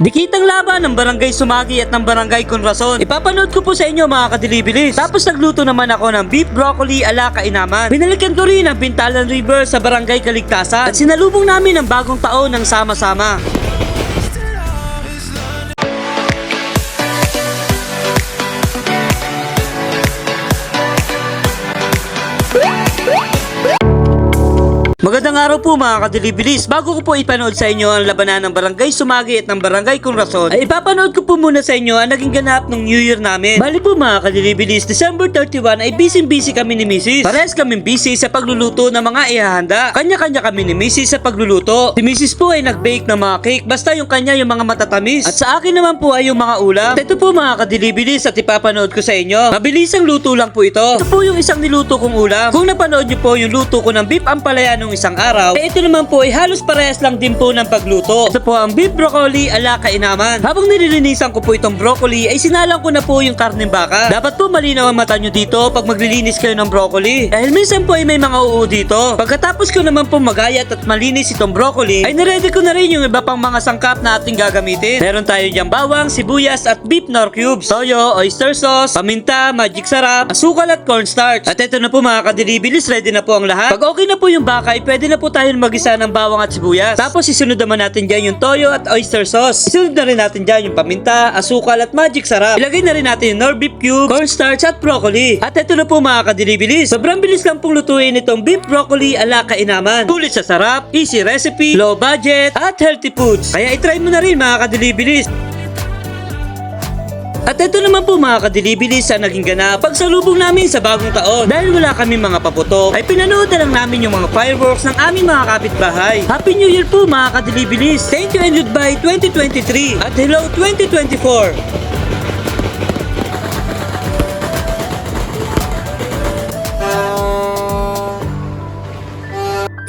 Dikitang laban ng Barangay Sumagi at ng Barangay Conrason. Ipapanood ko po sa inyo mga kadilibilis. Tapos nagluto naman ako ng beef broccoli ala kainaman. Binalikan ko rin ang Bintalan River sa Barangay Kaligtasan. At sinalubong namin ang bagong taon ng sama-sama. Magandang araw po mga kadilibilis. Bago ko po ipanood sa inyo ang labanan ng Barangay Sumagi at ng Barangay Conrason, ay ipapanood ko po muna sa inyo ang naging ganap ng New Year namin. Bali po mga kadilibilis, December 31 ay busy-busy kami ni Mrs. Parehas kami busy sa pagluluto ng mga ihahanda. Kanya-kanya kami ni Mrs. sa pagluluto. Si Mrs. po ay nag-bake ng mga cake, basta yung kanya yung mga matatamis. At sa akin naman po ay yung mga ulam. At ito po mga kadilibilis at ipapanood ko sa inyo. Mabilisang luto lang po ito. Ito po yung isang niluto kong ulam. Kung napanood niyo po yung luto ko ng beef ampalaya nung isang araw, eh ito naman po ay halos parehas lang din po ng pagluto. Ito po ang beef broccoli ala kainaman. Habang nililinisan ko po itong broccoli, ay sinalang ko na po yung karneng baka. Dapat po malinaw ang mata nyo dito pag maglilinis kayo ng broccoli. Dahil minsan po ay may mga uo dito. Pagkatapos ko naman po magayat at malinis itong broccoli, ay naready ko na rin yung iba pang mga sangkap na ating gagamitin. Meron tayo diyang bawang, sibuyas at beef nor cubes, toyo, oyster sauce, paminta, magic sarap, asukal at cornstarch. At ito na po mga kadilibilis, ready na po ang lahat. Pag okay na po yung baka, ay pwede na po tayo magisa ng bawang at sibuyas. Tapos isunod naman natin dyan yung toyo at oyster sauce. Isunod na rin natin dyan yung paminta, asukal at magic sarap. Ilagay na rin natin yung nor beef cube, cornstarch at broccoli. At ito na po mga kadilibilis. Sobrang bilis lang pong lutuin itong beef broccoli ala kainaman. Sulit sa sarap, easy recipe, low budget, at healthy foods. Kaya itry mo na rin mga kadilibilis. At ito naman po mga kadilibilis sa naging ganap pagsalubong namin sa bagong taon. Dahil wala kami mga paputok, ay pinanood na lang namin yung mga fireworks ng aming mga kapitbahay. Happy New Year po mga kadilibilis! Thank you and goodbye 2023 at hello 2024!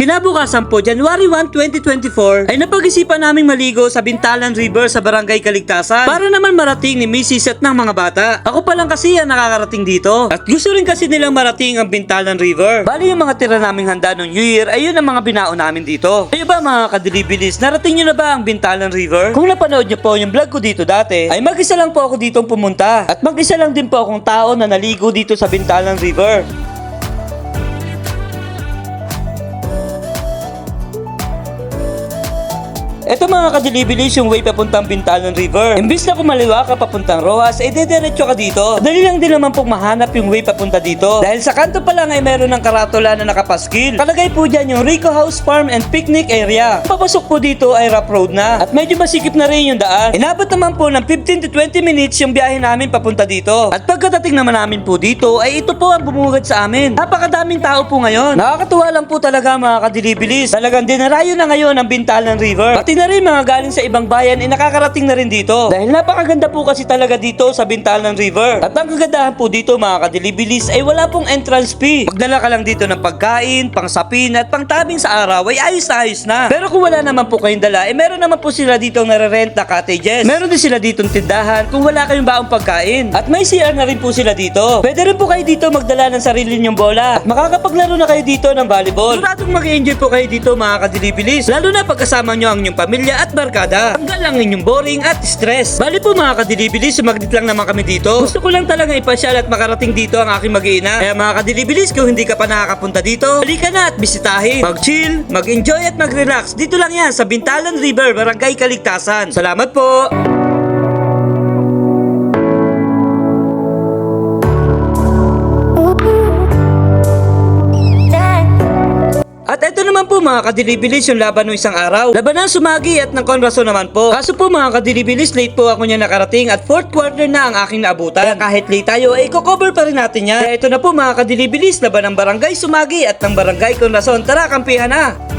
Kinabukasan po, January 1, 2024, ay napag-isipan naming maligo sa Bintalan River sa Barangay Kaligtasan para naman marating ni Mrs. at ng mga bata. Ako pa lang kasi ang nakakarating dito at gusto rin kasi nilang marating ang Bintalan River. Bali yung mga tira naming handa noong New Year ay yun ang mga binao namin dito. Kayo ba mga kadilibilis, narating nyo na ba ang Bintalan River? Kung napanood nyo po yung vlog ko dito dati, ay mag-isa lang po ako ditong pumunta at mag-isa lang din po akong tao na naligo dito sa Bintalan River. Ito mga kadilibilis yung way papuntang Bintalan River. Imbis na kumaliwa ka papuntang Rojas, ay dediretso ka dito. Dali lang din naman pong mahanap yung way papunta dito. Dahil sa kanto pa lang ay meron ng karatula na nakapaskil. Kalagay po dyan yung Rico House Farm and Picnic Area. Papasok po dito ay rough road na. At medyo masikip na rin yung daan. Inabot naman po ng 15 to 20 minutes yung biyahe namin papunta dito. At pagkatating naman namin po dito, ay ito po ang bumugad sa amin. Napakadaming tao po ngayon. Nakakatuwa lang po talaga mga kadilibilis. Talagang dinarayo na ngayon ang Bintalan River. Pati na rin mga galing sa ibang bayan ay nakakarating na rin dito. Dahil napakaganda po kasi talaga dito sa Bintalan River. At ang kagandahan po dito mga kadilibilis ay wala pong entrance fee. Magdala ka lang dito ng pagkain, pang sapin at pang tabing sa araw ay ayos na ayos na. Pero kung wala naman po kayong dala, eh meron naman po sila dito nare-rent na cottages. Meron din sila ditong tindahan kung wala kayong baong pagkain. At may CR na rin po sila dito. Pwede rin po kayo dito magdala ng sarili ninyong bola. At makakapaglaro na kayo dito ng volleyball. Siguradong mag-enjoy po kayo dito mga kadilibilis. Lalo na pagkasama nyo ang inyong pamilya at barkada. Tanggal lang inyong boring at stress. Bali po mga kadilibilis, sumaglit lang naman kami dito. Gusto ko lang talaga ipasyal at makarating dito ang aking mag-iina. Kaya mga kadilibilis, kung hindi ka pa nakakapunta dito, halika na at bisitahin. Mag-chill, mag-enjoy at mag-relax. Dito lang yan sa Bintalan River, Barangay Kaligtasan. Salamat po! Naman po mga kadilibilis yung laban ng isang araw. Laban ng sumagi at ng konraso naman po. Kaso po mga kadilibilis, late po ako niya nakarating at fourth quarter na ang aking naabutan. Kaya kahit late tayo, ay cover pa rin natin yan. Kaya ito na po mga kadilibilis, laban ng barangay sumagi at ng barangay konrason. Tara, kampihan na!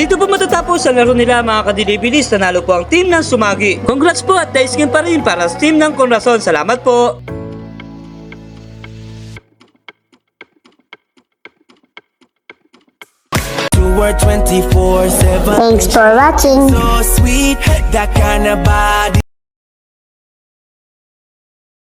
Dito po matatapos ang laro nila mga kadilibilis. Nanalo po ang team ng Sumagi. Congrats po at nice game pa rin para sa team ng Conrason. Salamat po. Were 24-7 Thanks for watching. So sweet, that kind of body